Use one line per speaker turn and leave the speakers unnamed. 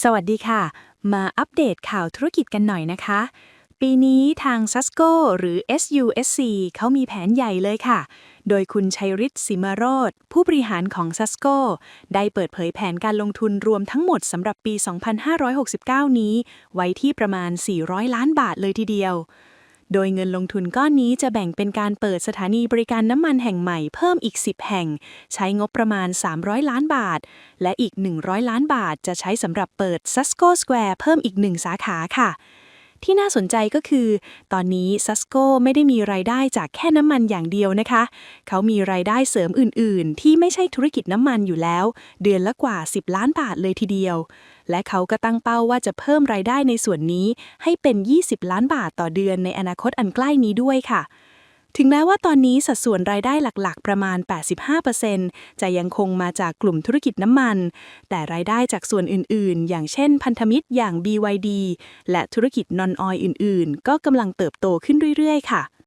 สวัสดีค่ะ มาอัปเดตข่าวธุรกิจกันหน่อยนะคะ ปีนี้ทาง s ัสโกหรือ SUSC เขามีแผนใหญ่เลยค่ะ โดยคุณชัยฤทธิ์สิมาโรธผู้บริหารของ s ัสโกได้เปิดเผยแผนการลงทุนรวมทั้งหมดสำหรับปี 2569 นี้ ไว้ที่ประมาณ 400 ล้านบาทเลยทีเดียว โดยเงินลงทุนก้อนนี้จะแบ่งเป็นการเปิดสถานีบริการน้ำมันแห่งใหม่เพิ่มอีก 10 แห่ง ใช้งบประมาณ 300 ล้านบาท และอีก 100 ล้านบาทจะใช้สำหรับเปิด Susco Square เพิ่มอีก 1 สาขาค่ะ ที่น่าสนใจก็คือ ตอนนี้ซัสโกไม่ได้มีรายได้จากแค่น้ำมันอย่างเดียวนะคะ เขามีรายได้เสริมอื่น ๆ ที่ไม่ใช่ธุรกิจน้ำมันอยู่แล้ว เดือนละกว่า 10 ล้านบาทเลยทีเดียว และเขาก็ตั้งเป้าว่าจะเพิ่มรายได้ในส่วนนี้ให้เป็น 20 ล้านบาทต่อเดือนในอนาคตอันใกล้นี้ด้วยค่ะ ถึงแม้ว่าตอนนี้สัดส่วนรายได้หลักๆ ประมาณ 85%จะยังคงมาจากกลุ่มธุรกิจน้ำมัน แต่รายได้จากส่วนอื่นๆ อย่างเช่นพันธมิตรอย่าง BYD และธุรกิจนอนออยอื่นๆ ก็กำลังเติบโตขึ้นเรื่อยๆ ค่ะ